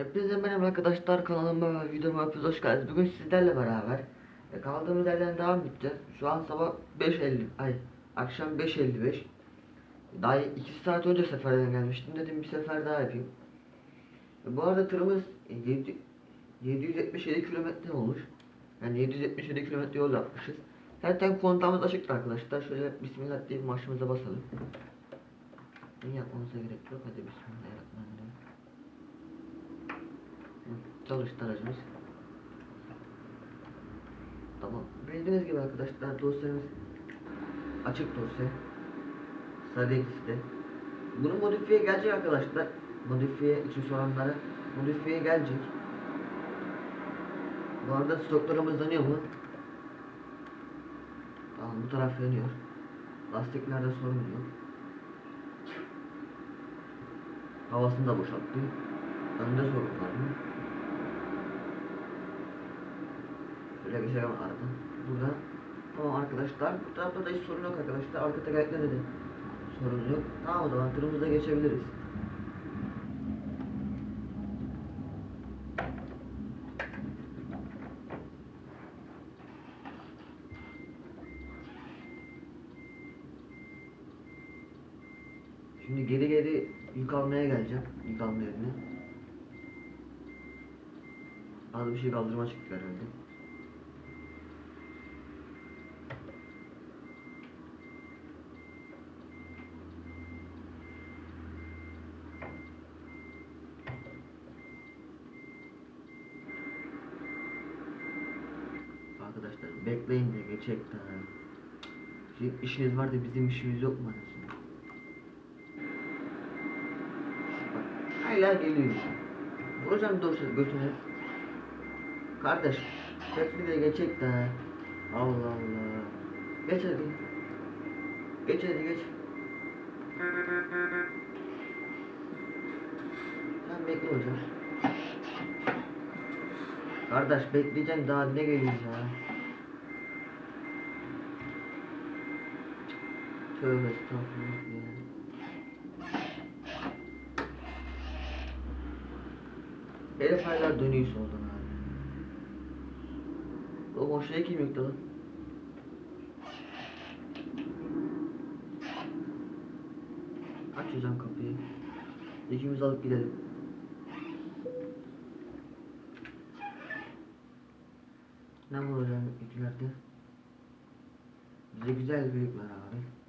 Hepinize merhaba arkadaşlar kanalıma ve videoma hepiniz hoş geldiniz. Bugün sizlerle beraber e, kaldığımız yerden devam edeceğiz. Şu an sabah 5.50 ay akşam 5.55. Daha 2 saat önce seferden gelmiştim dedim bir sefer daha yapayım. E, bu arada tırımız e, 7, 777 kilometre olmuş. Yani 777 kilometre yol yapmışız. Zaten kontağımız açıktı arkadaşlar. Şöyle bismillah diye marşımıza basalım. Ne yapmamıza gerek yok. Hadi bismillahirrahmanirrahim. Hı, Çalıştı aracımız. Tamam. Bildiğiniz gibi arkadaşlar dosyamız açık dosya. Sarı ikisi de. Bunun modifiye gelecek arkadaşlar. Modifiye için soranlara modifiye gelecek. Bu arada stoklarımız yanıyor mu? Tamam bu taraf yanıyor. Lastiklerde sorun yok. Havasını da boşalttı. Önde sorun var mı? Şöyle geçelim aradan. Burada. Tamam arkadaşlar. Bu tarafta da hiç sorun yok arkadaşlar. Arka tekerleklerde de sorun yok. Tamam o zaman tırımıza geçebiliriz. Şimdi geri geri yük almaya geleceğim. Yük alma yerine. Az bir şey kaldırma çıktı herhalde. Arkadaşlar bekleyin geçecek daha. Sizin işiniz var da bizim işimiz yok mu anasını? Bak hala geliyor. Vuracağım doğrusu götüne. Kardeş tekli de daha. Allah Allah. Geç hadi. Geç hadi geç. Sen bekle hocam. Kardeş bekleyeceksin daha ne geliyor ya. Tövbe estağfurullah. Herif hala dönüyor soldan abi. O boşluğa kim yüklü lan? Aç hocam kapıyı. İkimiz alıp gidelim. Ne hocam ikilerde? Bize güzel bir yük var abi.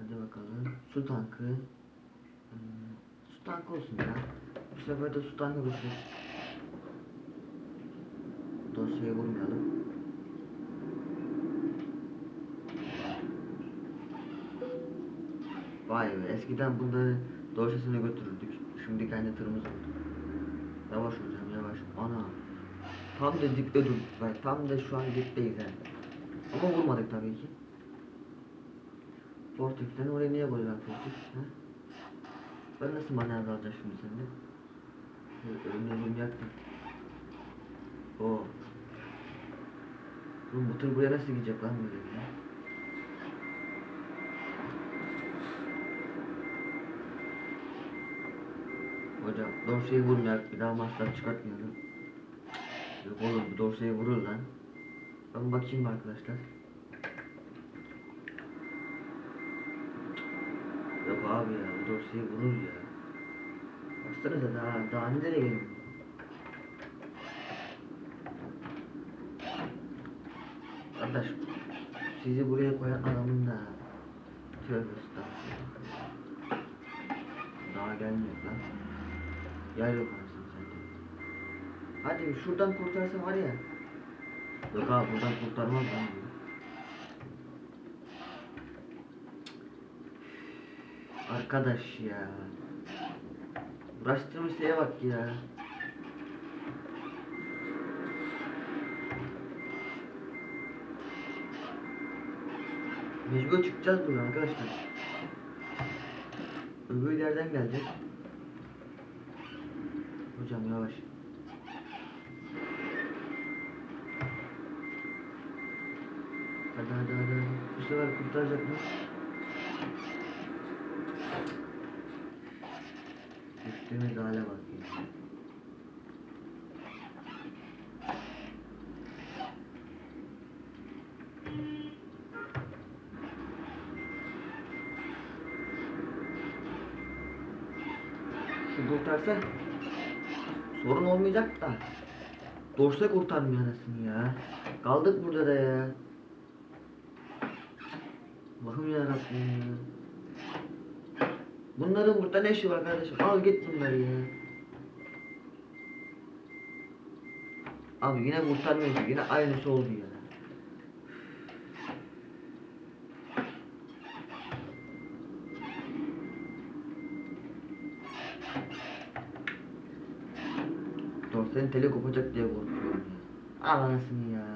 Hadi bakalım. Su tankı. Hmm, su tankı olsun ya. Bu sefer de su tankı olsun. Dosyaya vurmayalım. Vay be eskiden bunları dosyasına götürürdük. Şimdi kendi tırımız oldu. Yavaş hocam yavaş. Ana. Tam dipte dur. Bak tam da şu an dipteyiz yani. Ama vurmadık tabii ki. Fortix sen oraya niye Fortix? Ha? Ben nasıl manevra alacağım şimdi sende? Önüm yaktım. Oo. Bu tır buraya nasıl gidecek lan böyle ya? Hocam dorseyi vurmayak bir daha masraf çıkartmayalım. Yok oğlum bu dorseyi vurur lan. Ben bakayım arkadaşlar. Yok bu dorseyi vurur ya. Baksanıza daha, daha nereye geliyor? Kardeş sizi buraya koyan adamın da tövbe estağfurullah. Daha gelmiyor lan. Yer yok anasını zaten. Hadi şuradan kurtarsam var ya. Yok abi buradan kurtarmaz lan. bu. Arkadaş ya. Uğraştığımız şeye bak ya. Mecbur çıkacağız buradan arkadaşlar. Öbür yerden geleceğiz. Hocam yavaş. Hadi hadi. hadi. Bu sefer kurtaracak mı? Gördüğünüz hale bak. Kurtarsa sorun olmayacak da. Dorsa kurtarmıyor anasını ya. Kaldık burada da ya. Bakın ya ya. Bunların burada ne işi var kardeşim? Al git bunları ya. Abi yine kurtarmıyor. Yine aynısı oldu ya. Dorsenin teli kopacak diye korkuyorum ya. Al anasını ya.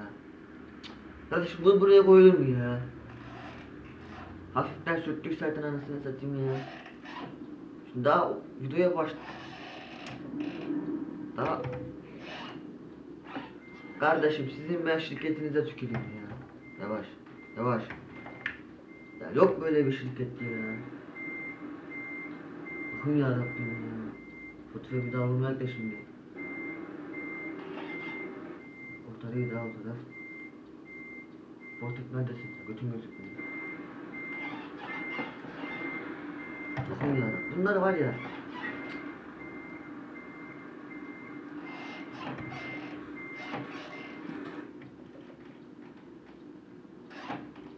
Kardeşim bu buraya koyulur mu ya? Hafiften sürttük zaten anasını satayım ya. Daha videoya baş... Daha... Kardeşim sizin ben şirketinize tüküreyim ya. Yavaş. Yavaş. Ya yok böyle bir şirket ya. Bakın ya Rabbim ya. Fotoğrafı bir daha alınmak da şimdi. Ortarıyı daha ortada. Portek neredesin? Götün gözükmüyor. Ya. Bunlar var ya.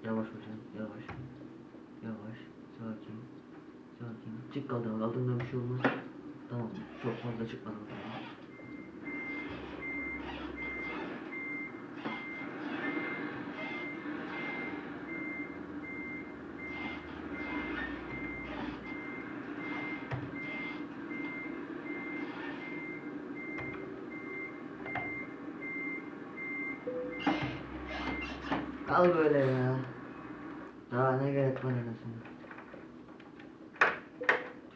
Yavaş hocam, yavaş. Yavaş, sakin. Sakin. Çık kaldırma, kaldırma bir şey olmaz. Tamam, çok fazla çıkmadan tamam. Al böyle ya. Daha ne gerek var anasını.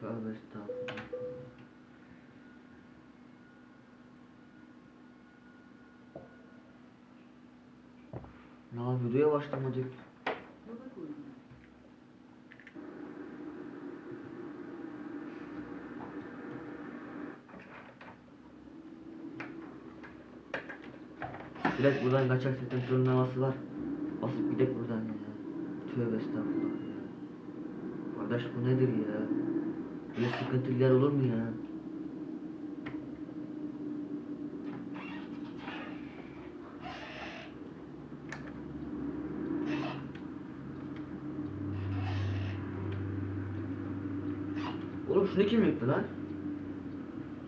Tövbe estağfurullah. Ya videoya başlamadık. Direkt buradan kaçak setin turnuvası var. Basıp gidek buradan ya. Tövbe estağfurullah ya. Kardeş bu nedir ya? Böyle sıkıntılı yer olur mu ya? Oğlum şunu kim yıktı lan?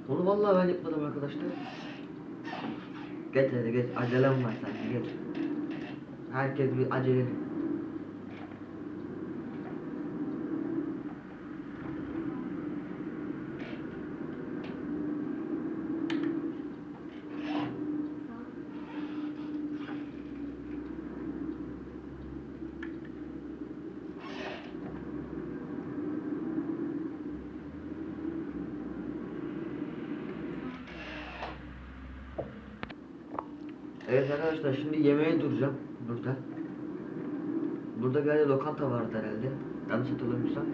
Onu vallahi ben yıkmadım arkadaşlar. Geç hadi geç acelem var sanki geç. Herkes bir acele. Evet arkadaşlar şimdi yemeğe duracağım burada. Burada bir yerde lokanta vardı herhalde. Yanlış hatırlamıyorsam.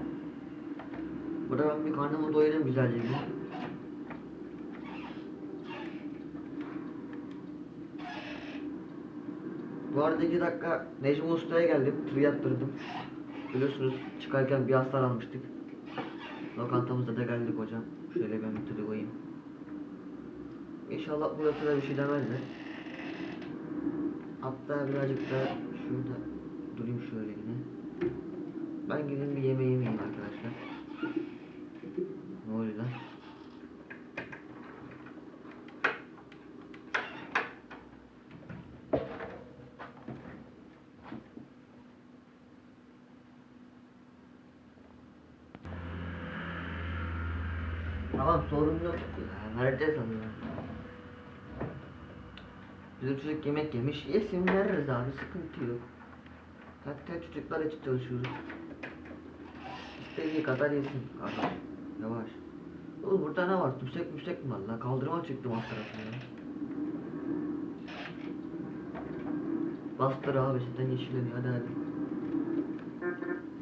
Burada ben bir karnımı doyurayım güzelce bir. Bu arada iki dakika Necmi Usta'ya geldim. Tır yaptırdım. Biliyorsunuz çıkarken bir hastar almıştık. Lokantamızda da geldik hocam. Şöyle ben bir tırı koyayım. İnşallah bu tıra bir şey demezler. Hatta birazcık da şurada durayım şöyle yine. Ben gidin bir yemeği yemeyeyim arkadaşlar. Ne oluyor lan? Tamam sorun yok. Vereceğiz onu. Bizim çocuk yemek yemiş. Yesin veririz abi sıkıntı yok. Zaten çocuklar için çalışıyoruz. İstediği kadar yesin. Adam. Yavaş. Oğlum burada ne var? Tümsek mümsek mi var lan? Kaldırıma çıktım alt tarafına. Bastır abi zaten yeşilleniyor hadi hadi.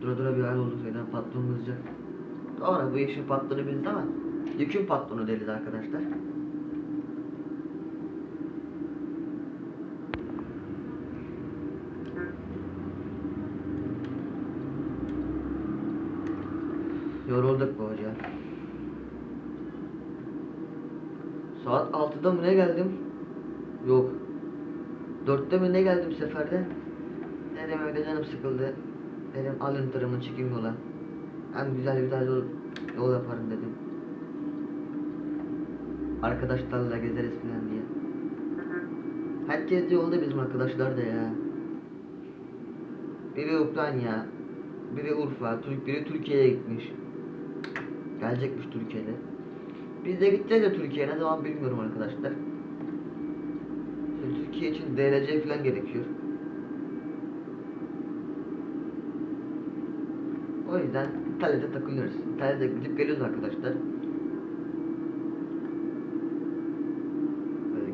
Dura dura bir hal oldu şeyden patron kızacak. Doğru bu işin patronu biz ama yükün patronu deriz arkadaşlar. Yorulduk bu hoca. Saat 6'da mı ne geldim? Yok. 4'te mi ne geldim seferde? Dedim öyle canım sıkıldı. Dedim alın tırımı çıkayım yola. Hem güzel güzel yol, yol yaparım dedim. Arkadaşlarla gezeriz falan diye. Herkes yolda bizim arkadaşlar da ya. Biri Ukrayna, biri Urfa, Türk, biri Türkiye'ye gitmiş. Gelecekmiş Türkiye'de. Biz de gideceğiz ya Türkiye'ye ne zaman bilmiyorum arkadaşlar. Türkiye için DLC falan gerekiyor. O yüzden İtalya'da takılıyoruz. İtalya'da gidip geliyoruz arkadaşlar.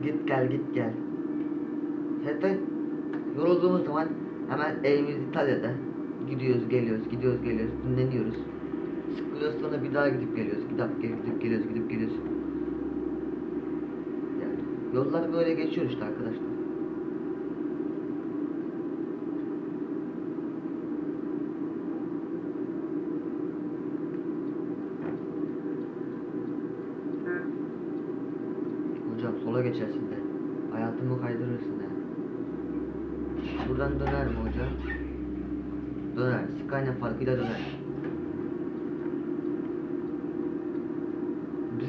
Git gel git gel. Zaten yorulduğumuz zaman hemen evimiz İtalya'da. Gidiyoruz geliyoruz gidiyoruz geliyoruz dinleniyoruz. Sıkılıyoruz sonra bir daha gidip geliyoruz. Gidip gidip geliyoruz gidip geliyoruz. Yani yollar böyle geçiyor işte arkadaşlar. Hocam sola geçersin de. Hayatımı kaydırırsın de. Buradan döner mi hocam? Döner. Scania farkıyla döner.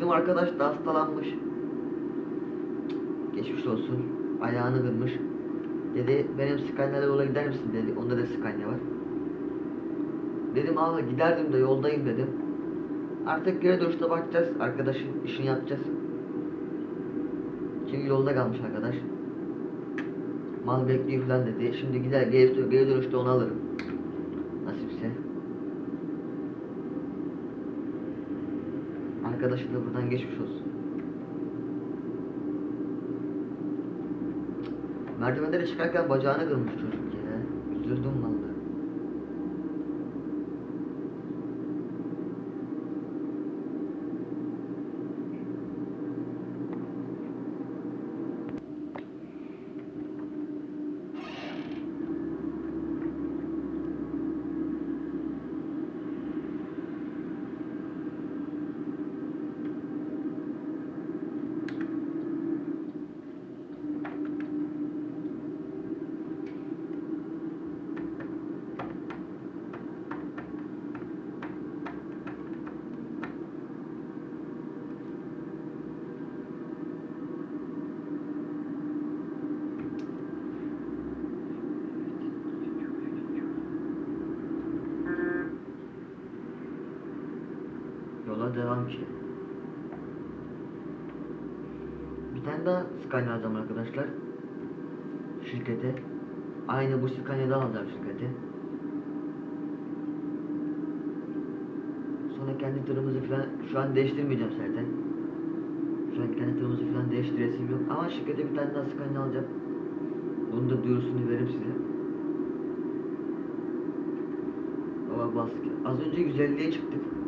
Bizim arkadaş da hastalanmış. Geçmiş olsun. Ayağını kırmış. Dedi benim Scania'la yola gider misin dedi. Onda da Scania var. Dedim abi giderdim de yoldayım dedim. Artık geri dönüşte bakacağız. Arkadaşın işini yapacağız. Çünkü yolda kalmış arkadaş. Mal bekliyor falan dedi. Şimdi gider geri, geri dönüşte onu alırım. Arkadaşı da buradan geçmiş olsun. Merdivenlere çıkarken bacağını kırmış çocuk ya. Üzüldüm vallahi. Yola devam ki. Bir tane daha Scania alacağım arkadaşlar. Şirkete. Aynı bu Scania'dan alacağım şirkete. Sonra kendi tırımızı falan şu an değiştirmeyeceğim zaten. Şu an kendi tırımızı falan değiştiresim yok. Ama şirkete bir tane daha Scania alacağım. Bunu da duyurusunu veririm size. Baba baskı. Az önce 150'ye çıktık.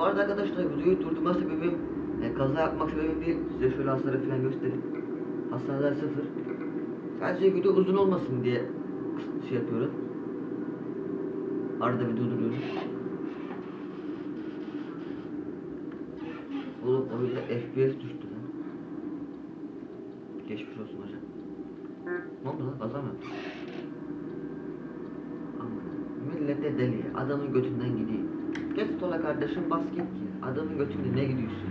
Bu arada arkadaşlar videoyu durdurma sebebim e, kaza yapmak sebebim değil. Size şöyle hasarı falan göstereyim. Hasarlar sıfır. Sadece video uzun olmasın diye şey yapıyorum. Arada bir durduruyorum. Oğlum oyunda FPS düştü lan. Geçmiş olsun hocam. Ne oldu lan? Kaza mı. Millete deli. Adamın götünden gideyim. Geç sola kardeşim bas git. Adamın götünde ne gidiyorsun?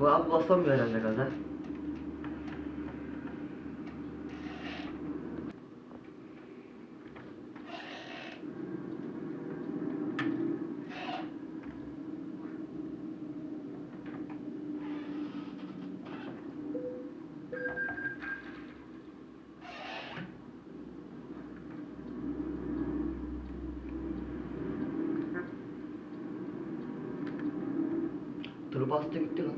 Bu abi basamıyor herhalde gaza. Tır bastı gitti lan.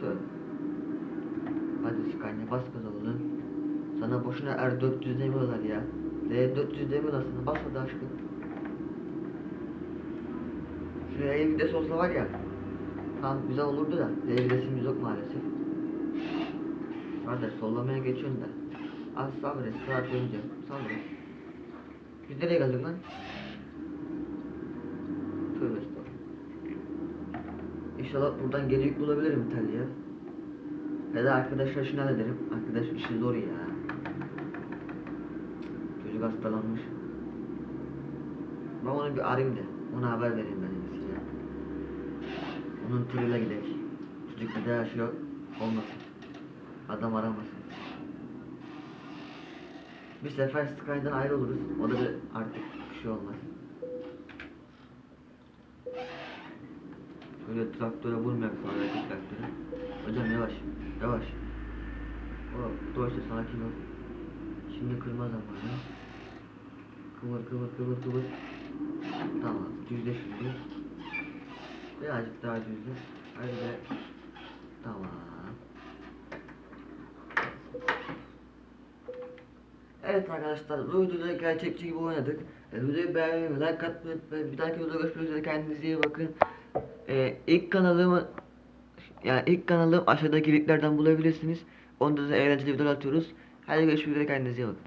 Tır. Hadi Scania bas gaza oğlum. Sana boşuna R400 demiyorlar ya. R400 demiyorlar sana bas hadi aşkım. R videosu olsa var ya tam güzel olurdu da R videosumuz yok maalesef. Kardeş sollamaya geçiyorsun da. Az sabret saat önce sabret. Biz nereye geldik lan? Tövbe estağfurullah. İnşallah buradan geri yük bulabilirim İtalya. Ya da arkadaşlar şunu hallederim. Arkadaş işi zor ya. Çocuk hastalanmış. Ben onu bir arayayım da. Ona haber vereyim ben en ya. Onun tırıyla gidelim. Çocuk bir daha şey olmasın. Adam aramasın. Bir sefer Sky'dan ayrı oluruz. O da bir artık bir şey olmaz. Şöyle traktöre vurmayak sonraki traktöre. Hocam yavaş, yavaş. Hop, doğrusu sakin ol. Şimdi kırma zamanı. Kıvır kıvır kıvır kıvır. Tamam, düzle şimdi. Birazcık daha düzle. Hadi be. Tamam. Evet arkadaşlar bu videoda gerçekçi gibi oynadık. Videoyu beğenmeyi, like atmayı unutmayın. Bir dahaki videoda görüşmek üzere kendinize iyi bakın. E, ilk kanalımı yani ilk kanalım aşağıdaki linklerden bulabilirsiniz. Onda da eğlenceli videolar atıyoruz. Hadi görüşmek üzere kendinize iyi bakın.